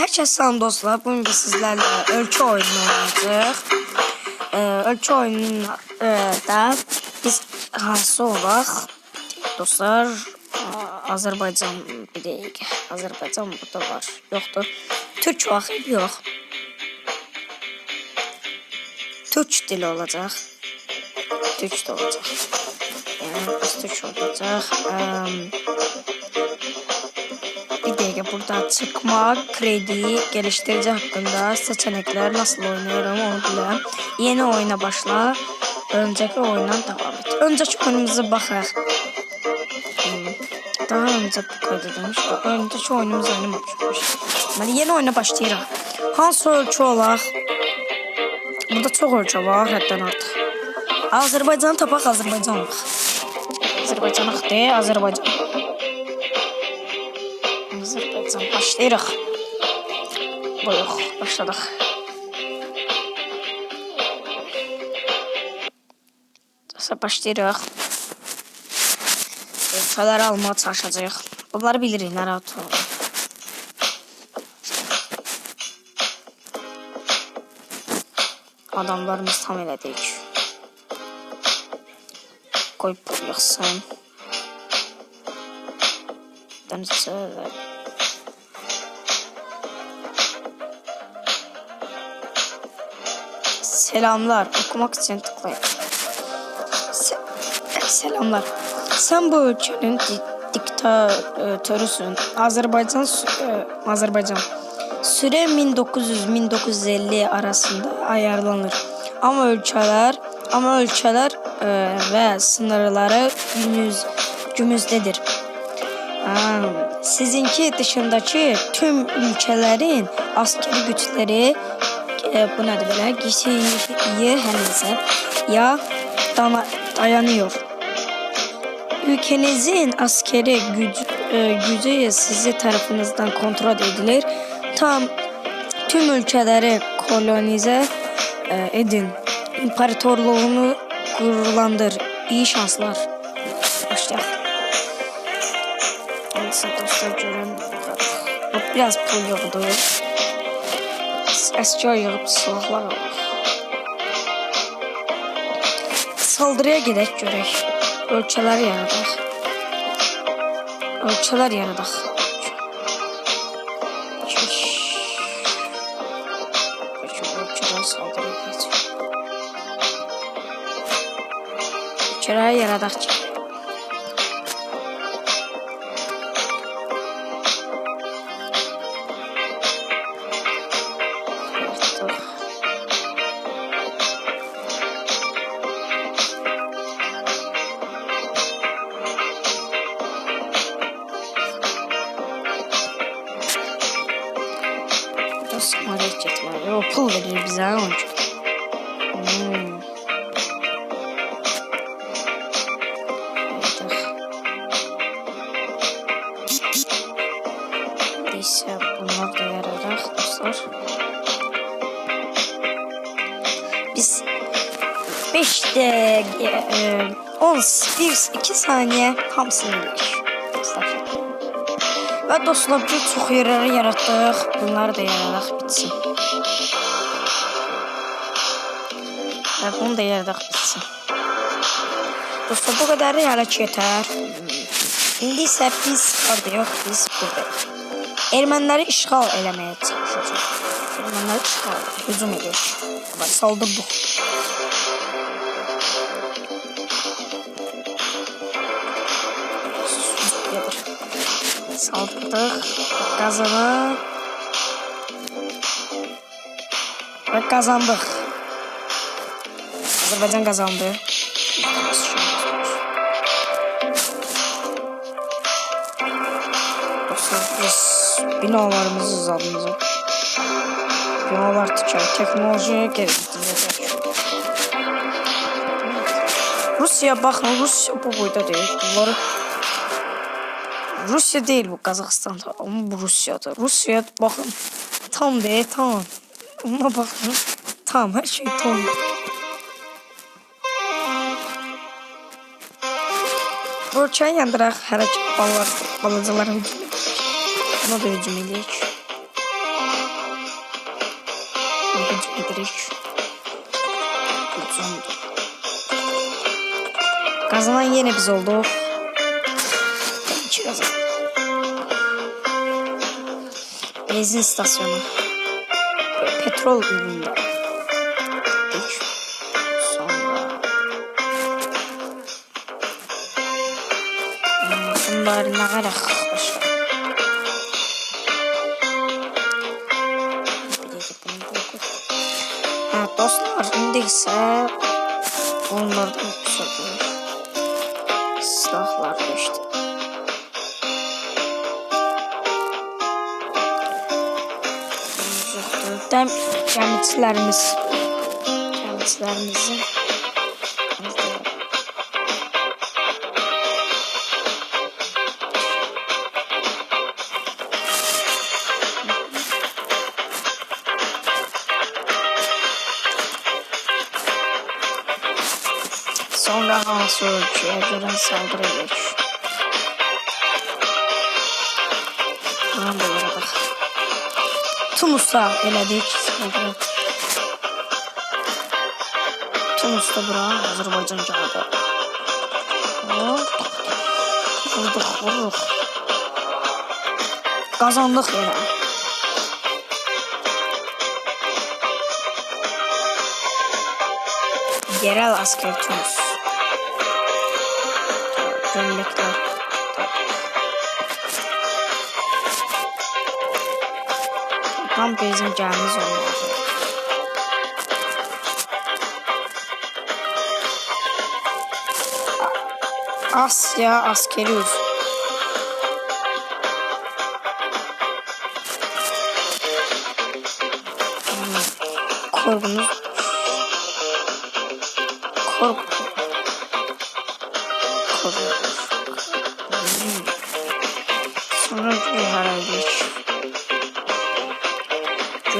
Herkese selam dostlar. Bugün biz sizlerle ölçü oyunu oynayacağız. Ee, ölçü oyununda e, biz hansı olaq? Dostlar, Aa, Azərbaycan dəqiqə. Azərbaycan burada var. Yoxdur. Türk var, yox. Türk dili olacaq. Türk də olacaq. Yəni biz Türk olacaq. Eee bir dakika burada çıkma, kredi, geliştirici hakkında seçenekler nasıl oynuyorum onu bilirəm. Yeni oyuna başla. Önceki oyundan devam et. Önceki oyunumuza. Hmm, Daha önce bu kaydedilmiş. Önceki oyunumuzu oynamamışmış. Ben yeni oyuna başlayırıq. Hansı ölçü olaq? Burada çox ölçü var, həddən artıq. Azərbaycanı tapaq, Azərbaycan olaq. Azərbaycanı de, başlayırıq. Buyuq, başladıq. Sonra başlayırıq. Ölçələri almağa çalışacağıq. Bunları bilirik, narahat olun. Adamlarımız tam elədik. Qoy bu yıxsın. Dənizə Selamlar. Okumak için tıklayın. Se- Selamlar. Sen bu ülkenin di- diktatörüsün. Azerbaycan e, Azerbaycan. Süre 1900-1950 arasında ayarlanır. Ama ülkeler ama ülkeler e, ve sınırları günümüz, günümüzdedir. Ha, sizinki dışındaki tüm ülkelerin askeri güçleri e, bu nedir belə gişiyi həmizə ya dana, dayanıyor. Ülkenizin askeri güc, e, gücü sizi tarafınızdan kontrol edilir. Tam tüm ülkeleri kolonize e, edin. İmparatorluğunu gururlandır. İyi şanslar. Başlayalım. Neyse biraz pul yığdı. Əskər yığıb silahlar alaq. Saldırıya gedək görək. Ölkələr yaradaq. Ölkələr yaradaq. Ölkələr yaradaq ki. Getməli. O pul verir bizə onun üçün. Hmm. Yaradıq. Neyse bunlar. Biz 5 de 10 1 2 saniye hamısını elədik. Dostlar. Bir çox yerləri yaratdıq. Bunları da yaradaq bitsin. Və bunu da yaradaq bitsin. Dostlar bu hələ ki yetər. İndi isə biz oradayıq, biz buradayıq. Erməniləri işğal eləməyə çalışacağıq. Ermənilər işğal, hücum edir. Bak saldırdık. Gelir. Saldırdık. Kazanıp. Ve kazandık. Azerbaycan kazandı. Biz binalarımızı uzadımızı. Binalar ticari teknolojiye gerektirecek. Rusya bakın Rusya bu boyda değil. Bunları Rusya değil bu Kazakistan ama bu Rusya'dır. Rusya bakın tam değil tam. Ona bakın tam her şey tam. Ölkəni yandıraq hərəkət ballar, balacalar hücum edir. Buna da hücum tarafdan hücum edirik. Hücumdur. Kazanan yine biz olduk. İki kazan. Benzin istasyonu. Petrol ürünleri. Bunlar ne kadar hoş. Ha, dostlar indi ise onlardan satılır. Silahlar işte. Dem gəmiçilərimizin Sonra hansı ölçüye göre saldırı geç. Buran belə bax. Tunus'a saldırı. Tunus'ta bura Azərbaycan gəldi. Hop. Vurduq, vurduq. Qazandıq yenə. Yerel asker Tunus. Gömlekler. Tam bizim camimiz olmalı. Asya askeri üs. Korkunuz. Kork. Korkunuz.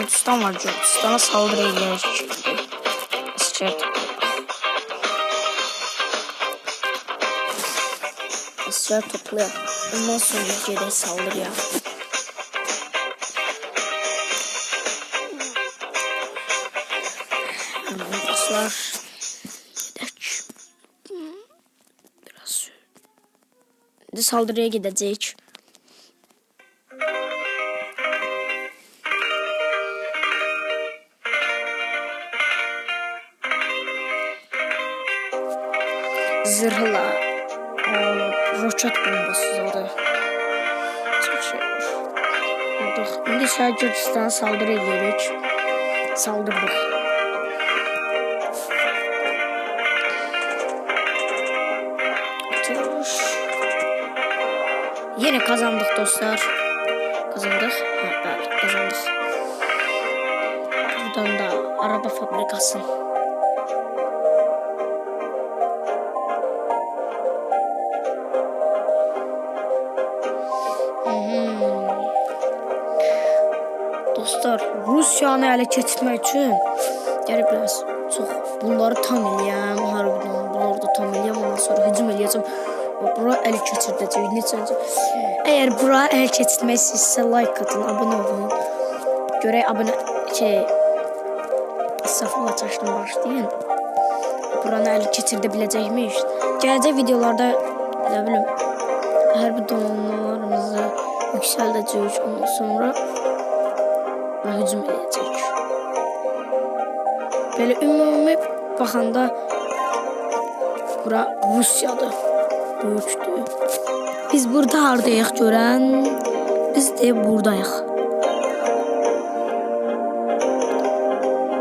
Gürcistan var. Gürcistan'a saldırı ileri şimdi. Asker Asker topluyor. Ondan sonra ülkede saldırıyor. Arkadaşlar. Gidək. Biraz saldırıya gidəcəyik. Zırhla. Roket bombası zaten. Çok şey var. Aldık. İndi isə Gürcistan'a saldırı edirik. Saldırdık. Tuş. Yine kazandık dostlar. Kazandık. Ha, evet, kazandık. Buradan da araba fabrikası. Dostlar, Rusiyanı ələ keçirmək üçün gəlir biraz çox bunları tam eləyəm, harbiden bunları da tam eləyəm, ondan sonra hücum eləyəcəm. Bura əl keçirdəcək. Necə? Əgər bura əl keçirmək istəyirsə like atın, abunə olun. Görək abunə şey safla çaşdan başlayın. Buranı əl keçirdə biləcəkmiş. Gələcək videolarda nə bilim hərbi donanmalarımızı yüksəldəcəyik ondan sonra və hücum edəcəyik. Belə ümumi baxanda bura Rusiyadır. Böyükdür. Biz burada hardayıq görən? Biz də buradayıq.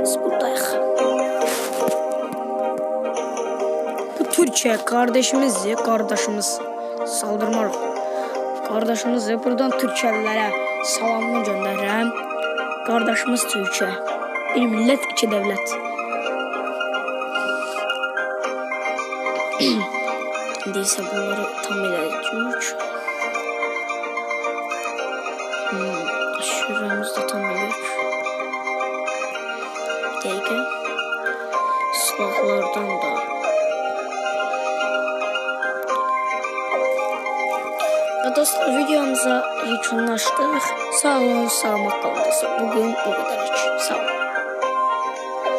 Biz buradayıq. Bu Türkiye kardeşimizdir, kardeşimiz. Saldırmarıq. Kardeşimizdir. Buradan Türkiyəlilere salamımı göndərirəm. Kardeşimiz Türkiye. Bir millət, iki devlet. İsə bunları tam eləyəcəyik. Hmm, şuramızı da tam eləyək. Bir dəqiqə. Silahlardan videomuza yekunlaşdıq. Sağ olun, salamat qalın. Bugün bu qədər. Sağ olun.